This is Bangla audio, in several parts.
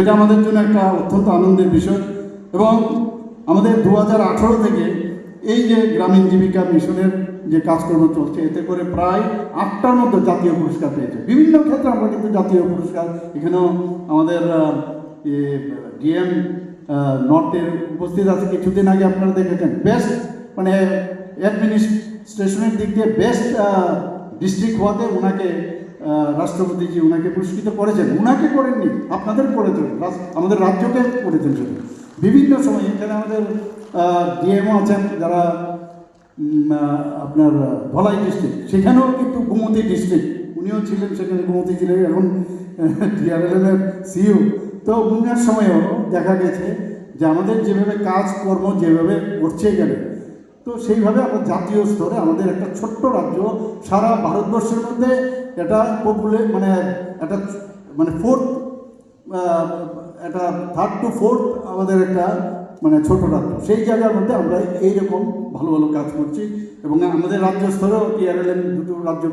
এটা আমাদের জন্য একটা অত্যন্ত আনন্দের বিষয়। এবং আমাদের দু হাজার আঠেরো থেকে এই যে গ্রামীণ জীবিকা মিশনের যে কাজকর্ম চলছে, এতে করে প্রায় আটটার মতো জাতীয় পুরস্কার পেয়েছে। বিভিন্ন ক্ষেত্রে আমরা কিন্তু জাতীয় পুরস্কার এখানেও আমাদের ডিএম নর্থের উপস্থিত আছে। কিছুদিন আগে আপনারা দেখেছেন, বেস্ট মানে অ্যাডমিনিস্ট্রেশনের দিক দিয়ে বেস্ট ডিস্ট্রিক্ট হওয়াতে ওনাকে রাষ্ট্রপতিজি ওনাকে পুরস্কৃত করেছেন ওনাকে করেননি, আপনাদের করেছেন রাস- আমাদের রাজ্যকে করেছেন সেটা বিভিন্ন সময় এখানে আমাদের ডিএমও আছেন যারা আপনার, ধলাই ডিস্ট্রিক্ট সেখানেও কিন্তু গোমতী ডিস্ট্রিক্ট উনিও ছিলেন সেখানে গোমতী ছিলেন এখন ডিআরএলের সিইও তো উনার সময়ও দেখা গেছে যে আমাদের যেভাবে কাজকর্ম যেভাবে করছে গেলে তো সেইভাবে আমরা জাতীয় স্তরে আমাদের একটা ছোট্ট রাজ্য সারা ভারতবর্ষের মধ্যে এটা পপুলে মানে একটা মানে ফোর্থ একটা থার্ড টু ফোর্থ আমাদের একটা মানে ছোট রাজ্য। সেই জায়গার মধ্যে আমরা এইরকম ভালো ভালো কাজ করছি এবং আমাদের রাজ্য স্তরেও টিআরএলএম দুটো রাজ্য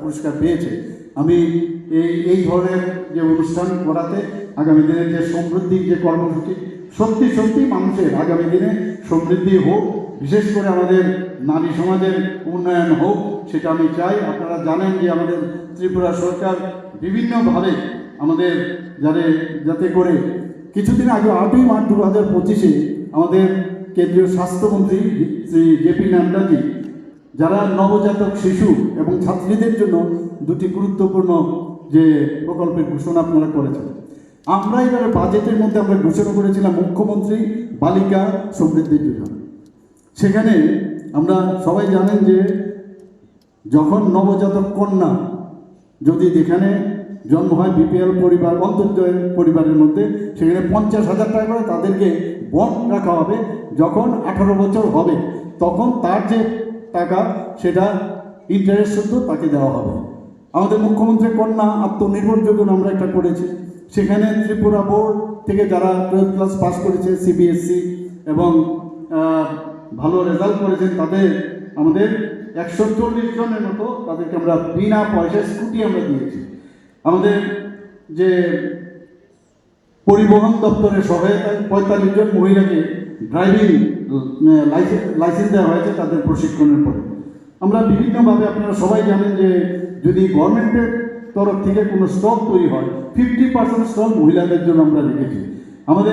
পুরস্কার পেয়েছে। আমি এই এই ধরনের যে অনুষ্ঠান করাতে আগামী দিনে যে সমৃদ্ধির যে কর্মসূচি, সত্যি সত্যি মানুষের আগামী দিনে সমৃদ্ধি হোক বিশেষ করে আমাদের নারী সমাজের উন্নয়ন হোক, সেটা আমি চাই। আপনারা জানেন যে আমাদের ত্রিপুরা সরকার বিভিন্নভাবে আমাদের যাতে যাতে করে। কিছুদিন আগে আটই মার্চ দু হাজার পঁচিশে আমাদের কেন্দ্রীয় স্বাস্থ্যমন্ত্রী শ্রী জেপি নাড্ডাজি, যারা নবজাতক শিশু এবং ছাত্রীদের জন্য দুটি গুরুত্বপূর্ণ যে প্রকল্পের ঘোষণা আপনারা করেছেন, আমরা এবারে বাজেটের মধ্যে আমরা ঘোষণা করেছিলাম মুখ্যমন্ত্রী, বালিকা সমৃদ্ধির যোজনা। সেখানে আমরা সবাই জানেন যে যখন নবজাতক কন্যা যদি যেখানে জন্ম হয় বিপিএল পরিবার অন্তর্জয় পরিবারের মধ্যে সেখানে পঞ্চাশ হাজার টাকা করে তাদেরকে বন্ড রাখা হবে। যখন আঠারো বছর হবে তখন তার যে টাকা সেটা ইন্টারেস্ট শুদ্ধ তাকে দেওয়া হবে। আমাদের মুখ্যমন্ত্রী কন্যা আত্মনির্ভর যোজনা আমরা একটা করেছি। সেখানে ত্রিপুরা বোর্ড থেকে যারা টুয়েলভ ক্লাস পাস করেছে সিবিএসসি এবং আহ, ভালো রেজাল্ট করেছেন তাদের আমাদের একশো চল্লিশ জনের মতো তাদেরকে আমরা বিনা পয়সায় স্কুটি আমরা দিয়েছি। আমাদের যে পরিবহন দপ্তরের সহায়তায় পঁয়তাল্লিশ জন মহিলাকে ড্রাইভিং লাইসেন্স দেওয়া হয়েছে তাদের প্রশিক্ষণের পরে। আমরা বিভিন্নভাবে আপনারা সবাই জানেন যে যদি গভর্নমেন্টের তরফ থেকে কোনো স্টক তৈরি হয় ফিফটি পার্সেন্ট স্টক মহিলাদের জন্য আমরা রেখেছি।